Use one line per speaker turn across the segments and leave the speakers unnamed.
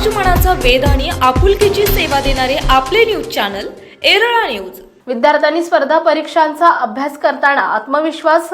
समाजमनाचा वेध आणि आपुलकीची सेवा देणारे आपले न्यूज चॅनल एरळा न्यूज.
विद्यार्थ्यांनी स्पर्धा परीक्षांचा अभ्यास करताना आत्मविश्वास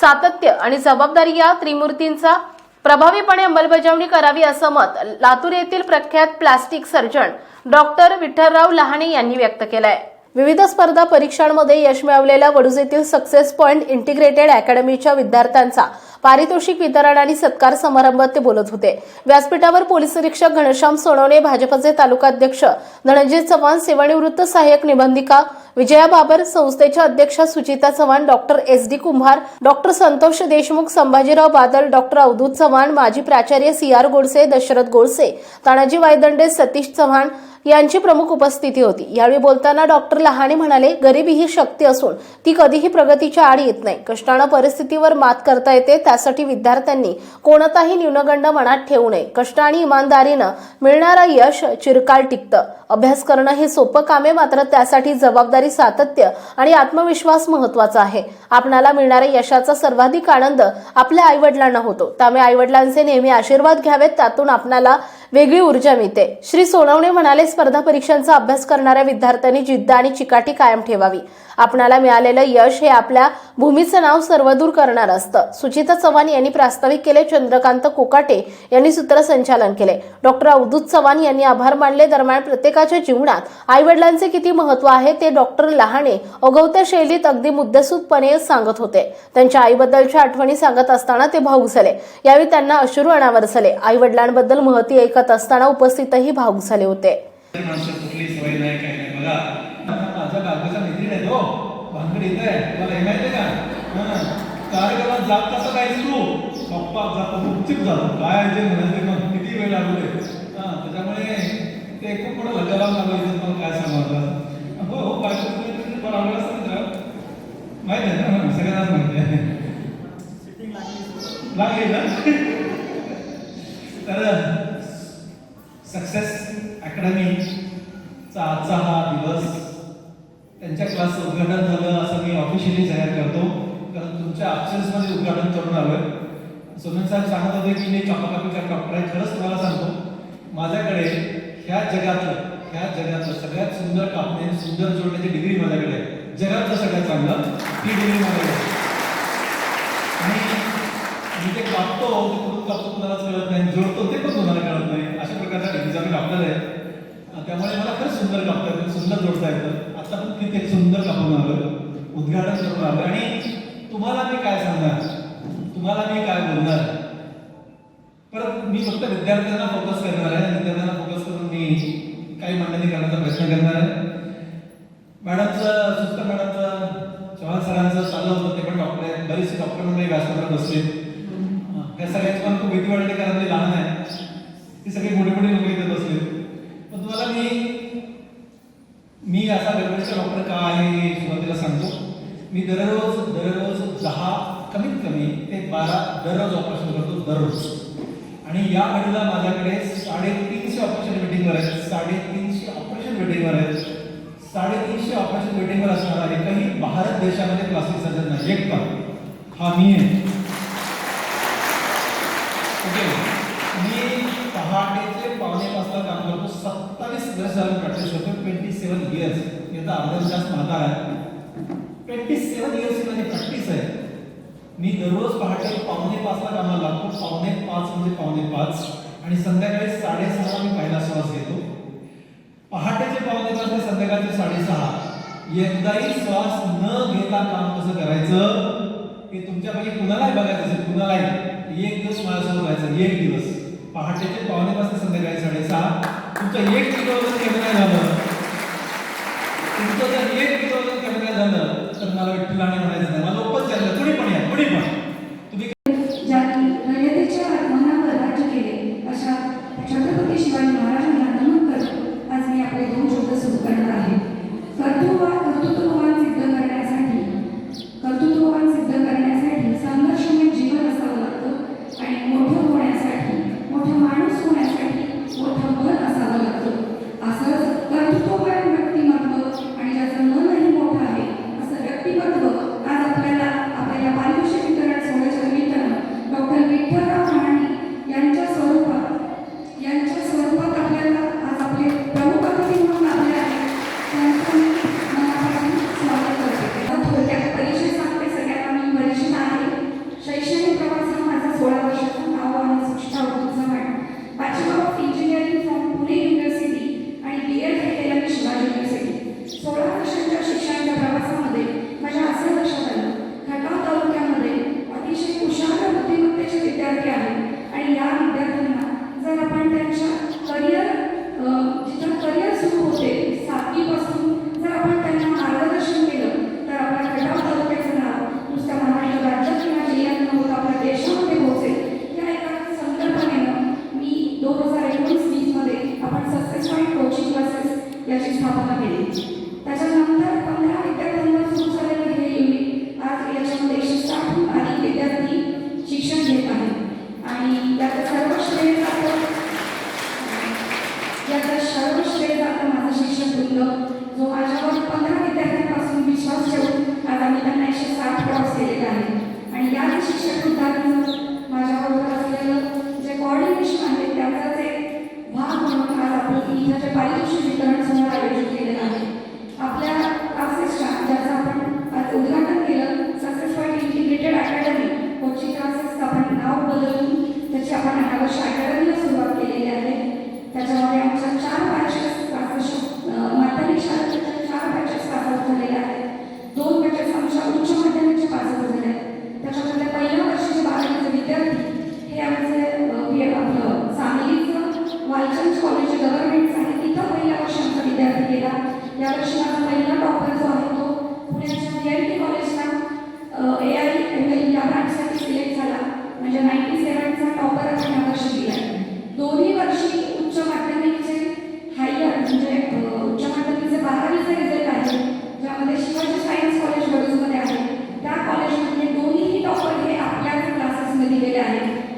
सातत्य आणि जबाबदारी या त्रिमूर्तींचा प्रभावीपणे अंमलबजावणी करावी असं मत लातूर येथील प्रख्यात plastic surgeon doctor Vithalrao Lahane यांनी व्यक्त केलंय. विविध स्पर्धा परीक्षांमध्ये यश मिळवलेल्या वडूज येथील सक्सेस पॉइंट इंटिग्रेटेड अकॅडमीच्या विद्यार्थ्यांचा पारितोषिक वितरण आणि सत्कार समारंभात ते बोलत होते. व्यासपीठावर पोलीस निरीक्षक घनश्याम सोनवणे भाजपचे तालुकाध्यक्ष धनंजय चव्हाण सेवानिवृत्त सहाय्यक निबंधिका विजया बाबर संस्थेच्या अध्यक्षा Suchita Chavan doctor S D Kumbhar doctor Santosh Deshmukh Sambhajirao Badal doctor Avadhut Chavan माजी प्राचार्य सी आर गोडसे दशरथ गोडसे तानाजी वायदंडे सतीश चव्हाण यांची प्रमुख उपस्थिती होती. यावेळी बोलताना डॉक्टर लहाने म्हणाले गरिबी ही शक्ती असून ती कधीही प्रगतीच्या आड येत नाही. कष्टानं परिस्थितीवर मात करता येते त्यासाठी विद्यार्थ्यांनी कोणताही न्यूनगंड मनात ठेवू नये. कष्ट आणि इमानदारीनं मिळणारं यश चिरकाल टिकतं. अभ्यास करणं हे सोपं काम आहे मात्र त्यासाठी जबाबदारी सातत्य आणि आत्मविश्वास महत्त्वाचा आहे. आपणाला मिळणाऱ्या यशाचा सर्वाधिक आनंद आपल्या आईवडिलांना होतो. त्यामुळे आईवडिलांचे नेहमी आशीर्वाद घ्यावेत त्यातून आपणाला वेगळी ऊर्जा मिळते. श्री सोनवणे म्हणाले स्पर्धा परीक्षांचा अभ्यास करणाऱ्या विद्यार्थ्यांनी जिद्द आणि चिकाटी कायम ठेवावी. आपणाला मिळालेलं यश हे आपल्या भूमीचं नाव सर्वदूर करणार असतं. सुचिता चव्हाण यांनी प्रास्ताविक केले चंद्रकांत कोकाटे यांनी सूत्रसंचालन केले. डॉक्टर अवधूत चव्हाण यांनी आभार मानले. दरम्यान प्रत्येकाच्या जीवनात आईवडिलांचे किती महत्त्व आहे ते डॉक्टर लहाणे अगवत्या शैलीत अगदी मुद्देसूदपणे सांगत होते. त्यांच्या आईबद्दलच्या आठवणी सांगत असताना ते भाऊक झाले. यावेळी त्यांना अश्रू अनावर झाले आईवडिलांबद्दल महती ऐकत असताना उपस्थितही भाऊक झाले होते.
भानगड आहे मला हे माहिती का? कार्यक्रमात जात कसं काय तू. पप्पा जातो गुपचूप जातो काय जे म्हणायचे मग किती वेळ लागले हां त्याच्यामुळे ते खूप मोठं लग्न लावून लागायचं काय सांगायचं हो हो काय तुम्ही पण आवडलं असतं मित्र. माहिती आहे ना? सगळ्यांनाच माहिती आहे. लागली ना? तर सक्सेस अकॅडमीचा आजचा हा दिवस त्यांच्या उद्घाटन झालं असं मी ऑफिशियली जाहीर करतो. कारण तुमच्या मध्ये उद्घाटन करून आलोय. सोमेन साहेब सांगत होते की मी चॉकोकापीचा डॉक्टर आहे. खरंच तुम्हाला सांगतो माझ्याकडे ह्या जगातलं ह्या जगातलं सगळ्यात सुंदर कापणे सुंदर जोडण्याची डिग्री माझ्याकडे आहे. जगातलं सगळ्यात चांगलं ती डिग्री माझ्याकडे आणि मी ते कापतो ते कुठून कापतो कुणालाच कळत नाही. जोडतो ते पण कुणाला कळत नाही. अशा प्रकारचा डिग्रीचा मी कापणार आहे. त्यामुळे मला खरंच सुंदर कापता येतं सुंदर जोडता येतं. पण किती सुंदर कापून आलं उद्घाटन करून आलं आणि तुम्हाला मी काय सांगणार? तुम्हाला मी काय बोलणार? परत मी फक्त विद्यार्थ्यांना फोकस करणार आहे. विद्यार्थ्यांना फोकस करून मी काही मांडणी करण्याचा प्रयत्न करणार आहे. मॅडमचं सुस्त मॅडमचं चव्हाण सरांचं चालू होतं ते पण डॉक्टर आहेत. बरेचसे डॉक्टर मंडळी व्यासपीठावर बसले त्या सगळ्यांची पण खूप भीती वाटते कारण ते लहान आहे ती सगळी मोठी मोठी लोक इथे बसले पण तुम्हाला मी गडबडीचा डॉक्टर का आहे सुरुवातीला सांगतो. मी दररोज दररोज दहा कमीत कमी ते बारा दररोज ऑपरेशन करतो दररोज. आणि या घडीला माझ्याकडे साडेतीनशे ऑपरेशन वेटिंगवर आहेत. साडेतीनशे ऑपरेशन वेटिंगवर आहेत. साडेतीनशे ऑपरेशन वेटिंगवर आहे काही भारत देशामध्ये प्लास्टिक सर्जन नाही एक पण. हा मी आहे ओके मी पहाटेचे पावणे पाचला काम करतो सत्तावीस प्रॅक्टिस ट्वेंटी सेवन इयर्स मी अर्धा आहे. ट्वेंटी सेवन इयर्स माझी प्रॅक्टिस आहे. मी दररोज पहाटे पावणे पाचला कामाला लागतो. पावणे पाच म्हणजे पावणे पाच. आणि संध्याकाळी साडेसहाला मी पहिला श्वास घेतो. पहाटेचे पावणे पाच ते संध्याकाळचे साडेसहा. एकदाही श्वास न घेता काम कसं करायचं? हे तुमच्यापैकी कुणालाही बघायचं असेल कुणालाही. एक दिवस माझ्यासोबत व्हायचं एक दिवस. पहाटेचे पावणे पाच ते संध्याकाळी साडेसहा. तुमचं एक किलो वजन कमी झालं तुमचं जर एक किलो वजन झालं तर मला विठ्ठल म्हणायचं नाही. मला ओपन चाललं कुणी पण या कुणी पण.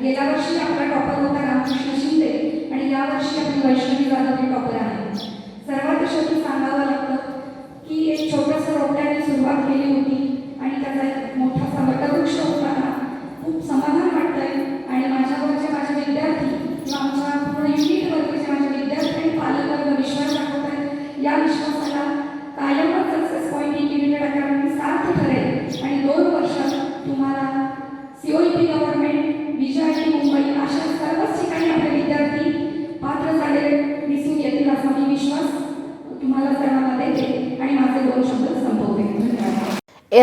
गेल्या वर्षी आपला टॉपर होता रामकृष्ण शिंदे आणि यावर्षी आपली वैष्णवी जाधव हे टॉपर आहे सर्वात शेवटी सांगावं लागतं